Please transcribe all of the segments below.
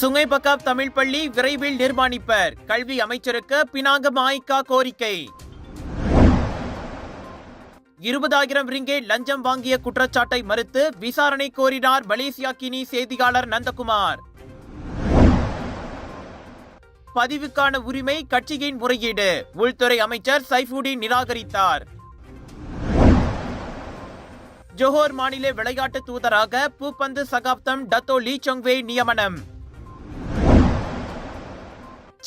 சுங்கைபக்காப் தமிழ் பள்ளி விரைவில் நிர்மாணிப்பர். கல்வி அமைச்சருக்கு பினாங்க மாய்கா கோரிக்கை. இருபதாயிரம் ரிங்கே லஞ்சம் வாங்கிய குற்றச்சாட்டை மறுத்து விசாரணை கோரினார் மலேசியா கினி செய்தியாளர் நந்தகுமார். பதிவுக்கான உரிமை கட்சியின் முறையீடு உள்துறை அமைச்சர் சைஃபுடின் நிராகரித்தார். ஜோஹர் மாநில விளையாட்டு தூதராக பூப்பந்து சகாப்தம் டத்தோ லீ சொங்வே நியமனம்.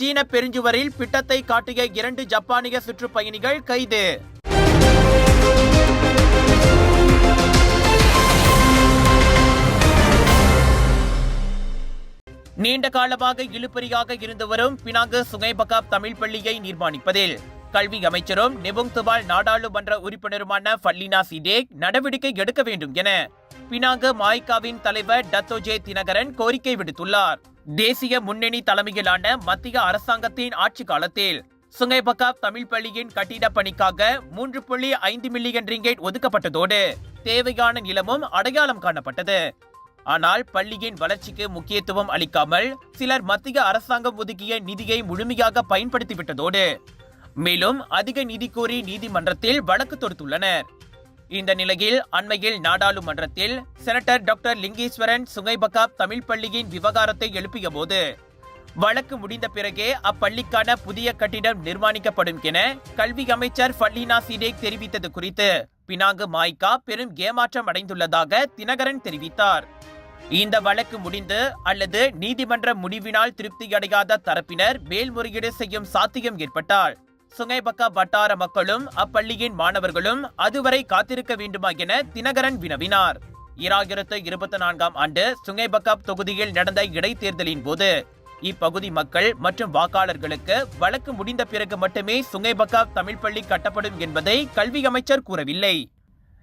சீன பெருஞ்சுவரில் பிட்டத்தை காட்டிய இரண்டு ஜப்பானிய சுற்றுப்பயணிகள் கைது. நீண்ட காலமாக இழுபறியாக இருந்து வரும் பினாங்கு சுங்கைபகாப் தமிழ் பள்ளியை நிர்மாணிப்பதில். கல்வி அமைச்சரும் நெபுங் துபால் நாடாளுமன்ற உறுப்பினருமான ஃபல்லினா சிடேக் நடவடிக்கை எடுக்க வேண்டும் என பினாங்கு மாய்காவின் தலைவர் டத்தோஜே தினகரன் கோரிக்கை விடுத்துள்ளார். தேசிய முன்னணி தலைமையிலான மத்திய அரசாங்கத்தின் ஆட்சி காலத்தில் சுங்கைபக்கா தமிழ் பள்ளியின் கட்டிடப் பணிக்காக மூன்று புள்ளி ஐந்து மில்லியன் ரிங்கேட் ஒதுக்கப்பட்டதோடு தேவையான நிலமும் அடையாளம் காணப்பட்டது. ஆனால் பள்ளியின் வளர்ச்சிக்கு முக்கியத்துவம் அளிக்காமல் சிலர் மத்திய அரசாங்கம் ஒதுக்கிய நிதியை முழுமையாக பயன்படுத்திவிட்டதோடு மேலும் அதிக நிதி கோரி நீதிமன்றத்தில் வழக்கு தொடுத்துள்ளனர். இந்த நிலையில் அண்மையில் நாடாளுமன்றத்தில் senator doctor Lingeswaran Sungai Bakap Tamil பள்ளியின் விவகாரத்தை எழுப்பிய போது வழக்கு முடிந்த பிறகே அப்பள்ளிக்கான புதிய கட்டிடம் நிர்மாணிக்கப்படும் என கல்வி அமைச்சர் ஃபல்லீனா சீடேக் தெரிவித்தது குறித்து பினாங்கு மாய்கா பெரும் ஏமாற்றம் அடைந்துள்ளதாக தினகரன் தெரிவித்தார். இந்த வழக்கு முடிந்து அல்லது நீதிமன்ற முடிவினால் திருப்தியடையாத தரப்பினர் மேல்முறையீடு செய்யும் சாத்தியம் ஏற்பட்டால் சுங்கைபக்கா வட்டார மக்களும் அப்பள்ளியின் மாணவர்களும் அதுவரை காத்திருக்க வேண்டுமா என தினகரன் வினவினார். இராயிரத்து இருபத்தி நான்காம் ஆண்டு சுங்கைபக்காப் தொகுதியில் நடந்த இடைத்தேர்தலின் போது இப்பகுதி மக்கள் மற்றும் வாக்காளர்களுக்கு வழக்கு முடிந்த பிறகு மட்டுமே சுங்கைபக்காப் தமிழ் பள்ளி கட்டப்படும் என்பதை கல்வி அமைச்சர் கூறவில்லை.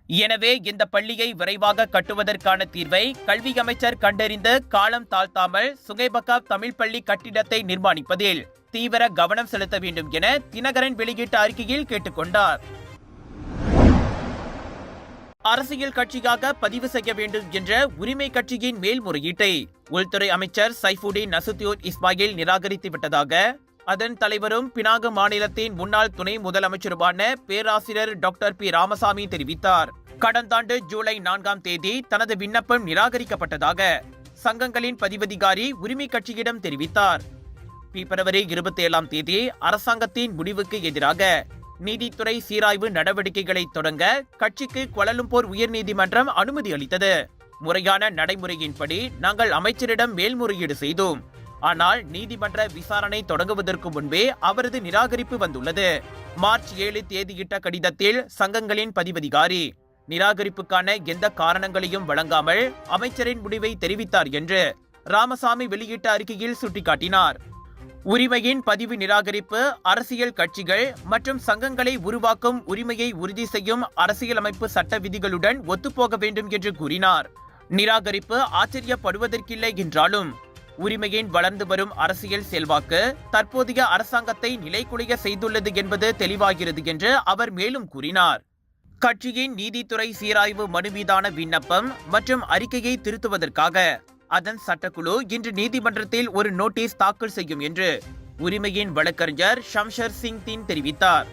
எனவே இந்த பள்ளியை விரைவாக கட்டுவதற்கான தீர்வை கல்வி அமைச்சர் கண்டறிந்து காலம் தாழ்த்தாமல் சுங்கைபக்காப் தமிழ் பள்ளி கட்டிடத்தை நிர்மாணிப்பதில் தீவிர கவனம் செலுத்த வேண்டும் என தினகரன் வெளியிட்ட அறிக்கையில் கேட்டுக்கொண்டார். அரசியல் கட்சியாக பதிவு செய்ய வேண்டும் என்ற உரிமை கட்சியின் மேல்முறையீட்டை உள்துறை அமைச்சர் சைஃபுடின் நசுத்தியோர் இஸ்மாயில் நிராகரித்து விட்டதாக அதன் தலைவரும் பினாங்கு மாநிலத்தின் முன்னாள் துணை முதலமைச்சருமான பேராசிரியர் டாக்டர் பி. ராமசாமி தெரிவித்தார். கடந்த ஆண்டு ஜூலை நான்காம் தேதி தனது விண்ணப்பம் நிராகரிக்கப்பட்டதாக சங்கங்களின் பதிவதிகாரி உரிமை கட்சியிடம் தெரிவித்தார். பிப்ரவரி இருபத்தி ஏழாம் தேதி அரசாங்கத்தின் முடிவுக்கு எதிராக நீதித்துறை சீராய்வு நடவடிக்கைகளை தொடங்க கட்சிக்கு கொலலும்போர் உயர்நீதிமன்றம் அனுமதி அளித்தது. முறையான நடைமுறையின்படி நாங்கள் அமைச்சரிடம் மேல்முறையீடு செய்தோம். ஆனால் நீதிமன்ற விசாரணை தொடங்குவதற்கு முன்பே அவரது நிராகரிப்பு வந்துள்ளது. மார்ச் ஏழு தேதியிட்ட கடிதத்தில் சங்கங்களின் பதிவதிகாரி நிராகரிப்புக்கான எந்த காரணங்களையும் வழங்காமல் அமைச்சரின் முடிவை தெரிவித்தார் என்று ராமசாமி வெளியிட்ட அறிக்கையில் சுட்டிக்காட்டினார். உரிமையின் பதிவு நிராகரிப்பு அரசியல் கட்சிகள் மற்றும் சங்கங்களை உருவாக்கும் உரிமையை உறுதி செய்யும் அரசியலமைப்பு சட்ட விதிகளுடன் ஒத்துப்போக வேண்டும் என்று கூறினார். நிராகரிப்பு ஆச்சரியப்படுவதற்கில்லை என்றாலும் உரிமையின் வளர்ந்து வரும் அரசியல் செல்வாக்கு தற்போதைய அரசாங்கத்தை நிலைக்குலைய செய்துள்ளது என்பது தெளிவாகிறது என்று அவர் மேலும் கூறினார். கட்சியின் நீதித்துறை சீராய்வு மனு மீதான விண்ணப்பம் மற்றும் அறிக்கையை திருத்துவதற்காக அதன் சட்டக்குழு இன்று நீதிமன்றத்தில் ஒரு நோட்டீஸ் தாக்கல் செய்யும் என்று உரிமையின் வழக்கறிஞர் ஷம்ஷர் சிங் தின் தெரிவித்தார்.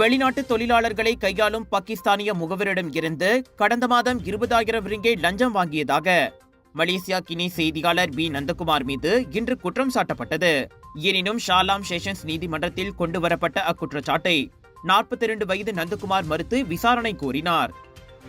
வெளிநாட்டு தொழிலாளர்களை கையாளும் பாகிஸ்தானிய முகவரிடம் இருந்து கடந்த மாதம் இருபதாயிரம் ரிங்கே லஞ்சம் வாங்கியதாக மலேசியா கினி செய்தியாளர் பி. நந்தகுமார் மீது இன்று குற்றம் சாட்டப்பட்டது. எனினும் ஷாலாம் ஷேஷன்ஸ் நீதிமன்றத்தில் கொண்டு வரப்பட்ட அக்குற்றச்சாட்டை நாற்பத்தி இரண்டு வயது நந்தகுமார் மறுத்து விசாரணை கோரினார்.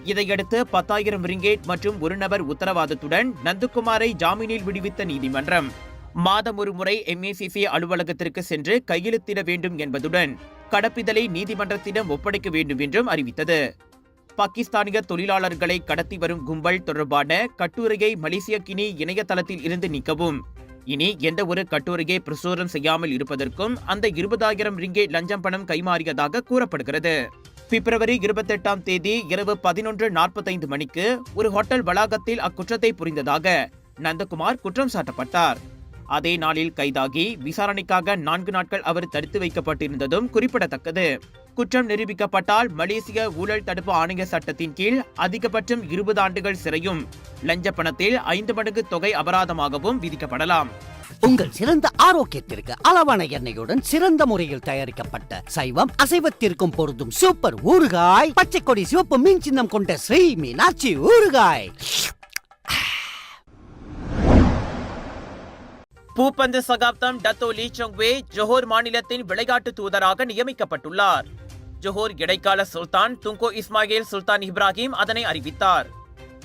இதையடுத்து பத்தாயிரம் ரிங்கேட் மற்றும் ஒரு நபர் உத்தரவாதத்துடன் நந்தகுமாரை ஜாமீனில் விடுவித்த நீதிமன்றம். மாதம் ஒரு முறை எம்ஏசிசி அலுவலகத்திற்கு சென்று கையெழுத்திட வேண்டும் என்பதுடன் கடப்பிதழை நீதிமன்றத்திடம் ஒப்படைக்க வேண்டும் என்றும் அறிவித்தது. பாகிஸ்தானிய தொழிலாளர்களை கடத்தி வரும் கும்பல் தொடர்பான கட்டுரையை மலேசிய கினி இணையதளத்தில் இருந்து நீக்கவும். இனி எந்த ஒரு கட்டுரையை பிரசுரம் செய்யாமல் இருப்பதற்கும் அந்த இருபதாயிரம் ரிங்கே லஞ்சம் பணம் கைமாறியதாக கூறப்படுகிறது. பிப்ரவரி இருபத்தெட்டாம் தேதி இரவு பதினொன்று நாற்பத்தைந்து மணிக்கு ஒரு ஹோட்டல் வளாகத்தில் அக்குற்றத்தை புரிந்ததாக நந்தகுமார் குற்றம் சாட்டப்பட்டார். அதே நாளில் கைதாகி விசாரணைக்காக நான்கு நாட்கள் அவர் தடுத்து வைக்கப்பட்டிருந்ததும் குறிப்பிடத்தக்கது. குற்றம் நிரூபிக்கப்பட்டால் மலேசிய ஊழல் தடுப்பு ஆணைய சட்டத்தின் கீழ் அதிகபட்சம் இருபது ஆண்டுகள் சிறையும் லஞ்ச பணத்தில் ஐந்து மடங்கு தொகை அபராதமாகவும் விதிக்கப்படலாம். உங்கள் சிறந்த ஆரோக்கியத்திற்கு அளவான எண்ணெயுடன் சிறந்த முறையில் தயாரிக்கப்பட்ட சைவம் அசைவத்திற்கும் பொருந்தும் சூப்பர் ஊறுகாய் பச்சை கொடி சிவப்பு மீன் சின்னம் கொண்ட ஸ்ரீ மீனாட்சி ஊறுகாய். பூப்பந்து சகாப்தம் டத்தோ லீ சொங்வே ஜோஹர் மாநிலத்தின் விளையாட்டு தூதராக நியமிக்கப்பட்டுள்ளார். ஜோஹர் இடைக்கால சுல்தான் துங்கோ இஸ்மாயில் சுல்தான் இப்ராஹிம் அதனை அறிவித்தார்.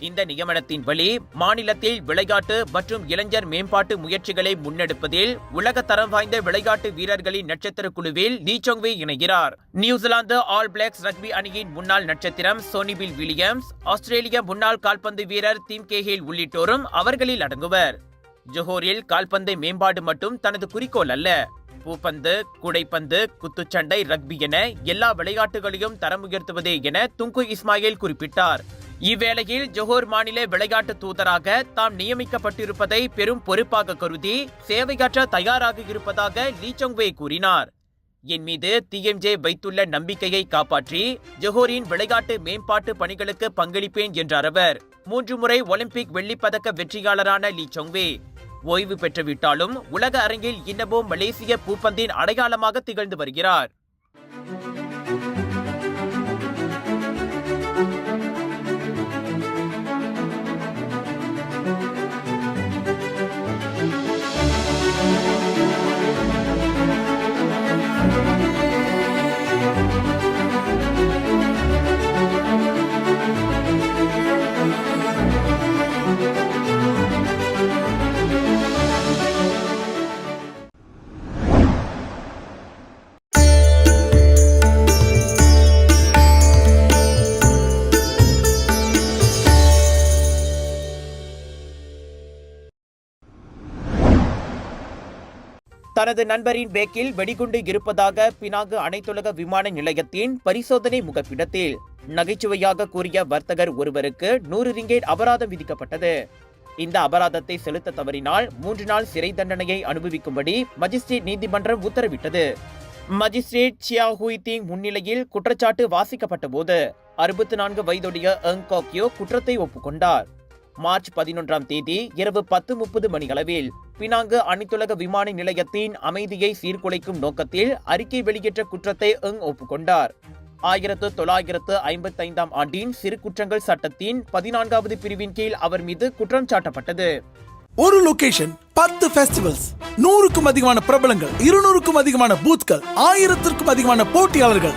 இந்த நியமனத்தின் வழி மாநிலத்தில் விளையாட்டு மற்றும் இளைஞர் மேம்பாட்டு முயற்சிகளை முன்னெடுப்பதில் உலக தரம் வாய்ந்த விளையாட்டு வீரர்களின் நட்சத்திர குழுவில் லீச்சோங்வே இணைகிறார். நியூசிலாந்து ஆல் பிளாக்ஸ் ரக்பி அணியின் முன்னாள் நட்சத்திரம் சோனிபில் வில்லியம்ஸ் ஆஸ்திரேலிய முன்னாள் கால்பந்து வீரர் தீம் கேஹேல் உள்ளிட்டோரும் அவர்களில் அடங்குவர். ஜோஹோரில் கால்பந்து மேம்பாடு மட்டும் தனது குறிக்கோள் அல்ல. பூப்பந்து குடைப்பந்து குத்துச்சண்டை ரக்பி என எல்லா விளையாட்டுகளையும் தரம் உயர்த்துவதே என துங்கு இஸ்மாயில் குறிப்பிட்டார். இவ்வேளையில் ஜொஹோர் மாநில விளையாட்டு தூதராக தாம் நியமிக்கப்பட்டிருப்பதை பெரும் பொறுப்பாக கருதி சேவையாற்ற தயாராக இருப்பதாக லீ சொங்வே கூறினார். என் மீது டிஎம்ஜே வைத்துள்ள நம்பிக்கையை காப்பாற்றி ஜொஹோரின் விளையாட்டு மேம்பாட்டு பணிகளுக்கு பங்களிப்பேன் என்றார் அவர். மூன்று முறை ஒலிம்பிக் வெள்ளிப்பதக்க வெற்றியாளரான லீ சொங்வே. ஓய்வு பெற்றுவிட்டாலும் உலக அரங்கில் இன்னமும் மலேசிய பூப்பந்தின் அடையாளமாக திகழ்ந்து வருகிறார். தனது நண்பரின் பேக்கில் வெடிகுண்டு இருப்பதாக பினாங்கு அனைத்துலக விமான நிலையத்தின் பரிசோதனை முகப்பிடத்தில் நகைச்சுவையாக கூறிய வர்த்தகர் ஒருவருக்கு நூறு ரிங்கேட் அபராதம் விதிக்கப்பட்டது. இந்த அபராதத்தை செலுத்த தவறினால் மூன்று நாள் சிறை தண்டனையை அனுபவிக்கும்படி மஜிஸ்ட்ரேட் நீதிமன்றம் உத்தரவிட்டது. மஜிஸ்ட்ரேட் சியா ஹுய் திங் முன்னிலையில் குற்றச்சாட்டு வாசிக்கப்பட்ட போது அறுபத்தி நான்கு வயதுடைய எங் காக்யோ குற்றத்தை ஒப்புக்கொண்டார். மார்ச் பதினொன்றாம் தேதி இரவு பத்து முப்பது மணியளவில் பினாங்கு அனைத்துலக விமான நிலையத்தின் அமைதியை சீர்குலைக்கும் நோக்கத்தில் அறிக்கை வெளியிட்ட குற்றத்தை எங் ஒப்புக்கொண்டார். ஆயிரத்து தொள்ளாயிரத்து ஐம்பத்தி ஐந்தாம் ஆண்டின் சிறு குற்றங்கள் சட்டத்தின் பதினான்காவது பிரிவின் கீழ் அவர் மீது குற்றம் சாட்டப்பட்டது. ஒரு லொகேஷன் பத்து ஃபெஸ்டிவல்ஸ் நூறுக்கும் அதிகமான பிரபலங்கள் இருநூறுக்கும் அதிகமான பூத்கள் ஆயிரத்திற்கும் அதிகமான போட்டியாளர்கள்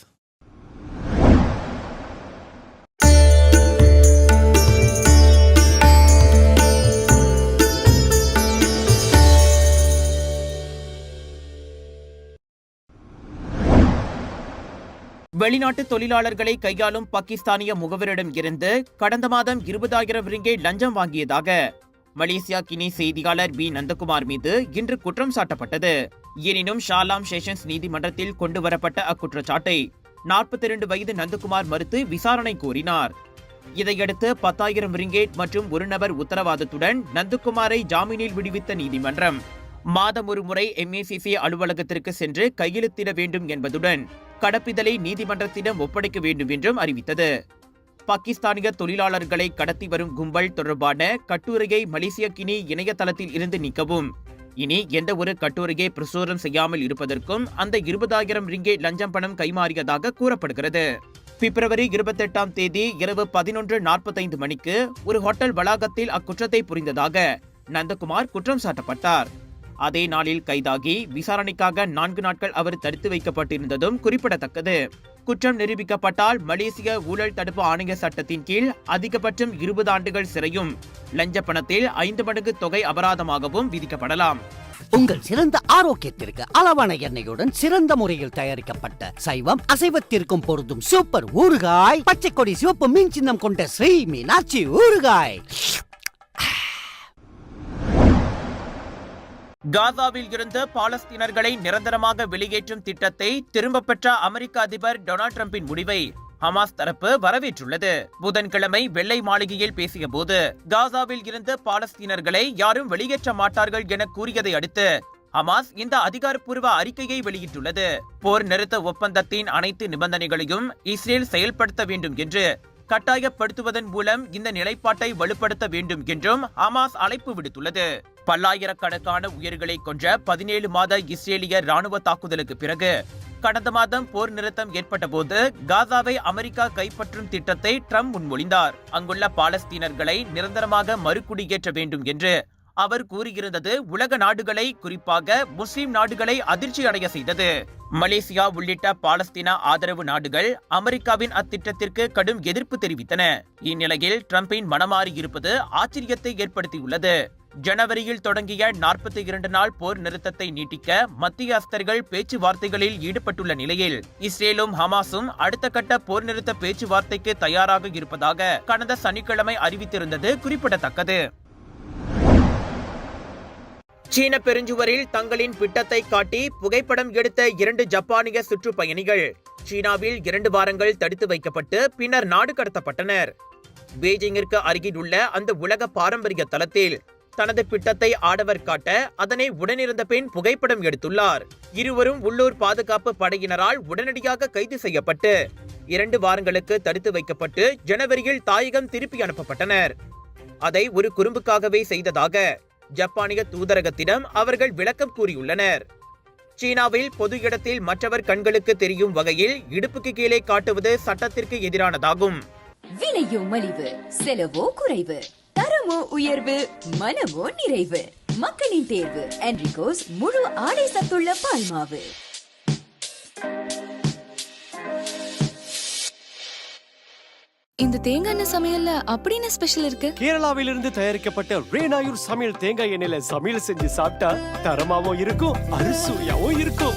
வெளிநாட்டு தொழிலாளர்களை கையாளும் பாகிஸ்தானிய முகவரிடம் இருந்து கடந்த மாதம் இருபதாயிரம் ரிங்கே லஞ்சம் வாங்கியதாக மலேசியா கினி செய்தியாளர் பி நந்தகுமார் மீது இன்று குற்றம் சாட்டப்பட்டது. எனினும் ஷாலாம் ஷேஷன்ஸ் நீதிமன்றத்தில் கொண்டு வரப்பட்ட அக்குற்றச்சாட்டை நாற்பத்தி இரண்டு வயது நந்தகுமார் மறுத்து விசாரணை கோரினார். இதையடுத்து பத்தாயிரம் ரிங்கேட் மற்றும் ஒரு நபர் உத்தரவாதத்துடன் நந்தகுமாரை ஜாமீனில் விடுவித்த நீதிமன்றம் மாதம் ஒரு முறை எம்ஏசிசி அலுவலகத்திற்கு சென்று கையெழுத்திட வேண்டும் என்பதுடன் கடப்பிதழை நீதிமன்றத்திடம் ஒப்படைக்க வேண்டும் என்றும் அறிவித்தது. பாகிஸ்தானிய தொழிலாளர்களை கடத்தி வரும் கும்பல் தொடர்பான கட்டுரையை மலேசிய கினி இணையதளத்தில் இருந்து நீக்கவும். இனி எந்த ஒரு கட்டுரையை பிரசுரம் செய்யாமல் இருப்பதற்கும் அந்த இருபதாயிரம் ரிங்கே லஞ்சம் பணம் கைமாறியதாக கூறப்படுகிறது. பிப்ரவரி இருபத்தெட்டாம் தேதி இரவு பதினொன்று நாற்பத்தைந்து மணிக்கு ஒரு ஹோட்டல் வளாகத்தில் அக்குற்றத்தை புரிந்ததாக நந்தகுமார் குற்றம் சாட்டப்பட்டார். அதே நாளில் கைதாகி விசாரணைக்காக நான்கு நாட்கள் அவர் தடுத்து வைக்கப்பட்டிருந்ததும் குறிப்பிடத்தக்கது. குற்றம் நிரூபிக்கப்பட்டால் மலேசிய ஊழல் தடுப்பு ஆணைய சட்டத்தின் கீழ் அதிகபட்சம் இருபது ஆண்டுகள் சிறையும். லஞ்ச பணத்தில் ஐந்து மடங்கு தொகை அபராதமாகவும் விதிக்கப்படலாம். உங்கள் சிறந்த ஆரோக்கியத்திற்கு அளவான எண்ணெயுடன் சிறந்த முறையில் தயாரிக்கப்பட்ட சைவம் அசைவத்திற்கும் பொருந்தும் சூப்பர் ஊறுகாய். பச்சை கொடி சிவப்பு மீன் சின்னம் கொண்ட ஸ்ரீ மீனாட்சி ஊறுகாய். காசாவில் இருந்து பாலஸ்தீனர்களை நிரந்தரமாக வெளியேற்றும் திட்டத்தை திரும்பப் பெற்ற அமெரிக்க அதிபர் டொனால்ட் ட்ரம்பின் முடிவை ஹமாஸ் தரப்பு வரவேற்றுள்ளது. புதன்கிழமை வெள்ளை மாளிகையில் பேசிய போது காசாவில் இருந்து பாலஸ்தீனர்களை யாரும் வெளியேற்ற மாட்டார்கள் என கூறியதை அடுத்து ஹமாஸ் இந்த அதிகாரப்பூர்வ அறிக்கையை வெளியிட்டுள்ளது. போர் நிறுத்த ஒப்பந்தத்தின் அனைத்து நிபந்தனைகளையும் இஸ்ரேல் செயல்படுத்த வேண்டும் என்று கட்டாயப்படுத்துவதன் மூலம் இந்த நிலைப்பாட்டை வலுப்படுத்த வேண்டும் என்றும் ஹமாஸ் அழைப்பு விடுத்துள்ளது. பல்லாயிரக்கணக்கான உயிர்களை கொன்ற பதினேழு மாத இஸ்ரேலிய ராணுவ தாக்குதலுக்கு பிறகு கடந்த மாதம் போர் நிறுத்தம் ஏற்பட்ட போது காசாவை அமெரிக்கா கைப்பற்றும் திட்டத்தை ட்ரம்ப் முன்மொழிந்தார். அங்குள்ள பாலஸ்தீனர்களை நிரந்தரமாக மறுகுடியேற்ற வேண்டும் என்று அவர் கூறியிருந்தது உலக நாடுகளை குறிப்பாக முஸ்லிம் நாடுகளை அதிர்ச்சி அடைய செய்தது. மலேசியா உள்ளிட்ட பாலஸ்தீன ஆதரவு நாடுகள் அமெரிக்காவின் அத்திட்டத்திற்கு கடும் எதிர்ப்பு தெரிவித்தன. இந்நிலையில் ட்ரம்பின் மனமாறி இருப்பது ஆச்சரியத்தை ஏற்படுத்தியுள்ளது. ஜனவரியில் தொடங்கிய நாற்பத்தி இரண்டு நாள் போர் நிறுத்தத்தை நீட்டிக்க மத்திய அஸ்தர்கள் பேச்சுவார்த்தைகளில் ஈடுபட்டுள்ள நிலையில் இஸ்ரேலும் ஹமாஸும் அடுத்த கட்ட போர் நிறுத்த பேச்சுவார்த்தைக்கு தயாராக இருப்பதாக கடந்த சனிக்கிழமை அறிவித்திருந்தது குறிப்பிடத்தக்கது. சீன பெருஞ்சுவரில் தங்களின் பிட்டத்தை காட்டி புகைப்படம் எடுத்த இரண்டு ஜப்பானிய சுற்றுப்பயணிகள் சீனாவில் இரண்டு வாரங்கள் தடுத்து வைக்கப்பட்டு பின்னர் நாடு கடத்தப்பட்டனர். பெய்ஜிங்கிற்கு அருகில் உள்ள அந்த உலக பாரம்பரிய தளத்தில் தனது பிட்டத்தை ஆடவர் காட்ட அதனை உடனிருந்த பெண் புகைப்படம் எடுத்துள்ளார். இருவரும் உள்ளூர் பாதுகாப்பு படையினரால் உடனடியாக கைது செய்யப்பட்டு இரண்டு வாரங்களுக்கு தடுத்து வைக்கப்பட்டு ஜனவரியில் தாயகம் திருப்பி அனுப்பப்பட்டனர். அதை ஒரு குறும்புக்காகவே செய்ததாக ஜப்பானிய தூதரகத்திடம் அவர்கள் விளக்கம் கூறியுள்ளனர். சீனாவில் பொது இடத்தில் மற்றவர் கண்களுக்கு தெரியும் வகையில் இடுப்புக்கு கீழே காட்டுவது சட்டத்திற்கு எதிரானதாகும். விலையோ மலிவு செலவோ குறைவு தரமோ உயர்வு மனமோ நிறைவு மக்களின் தேர்வு என்ரிகோஸ் முழு ஆடை சத்துள்ள பால்மாவு. இந்த தேங்காய் எண்ணெய் சமையல்ல அப்படின்னு ஸ்பெஷல் இருக்கு? கேரளாவிலிருந்து தயாரிக்கப்பட்ட ரேனாயூர் சமையல் தேங்காய் எண்ணெயில சமையல் செஞ்சு சாப்பிட்டா தரமாவும் இருக்கும் அறுசுவையாவும் இருக்கும்.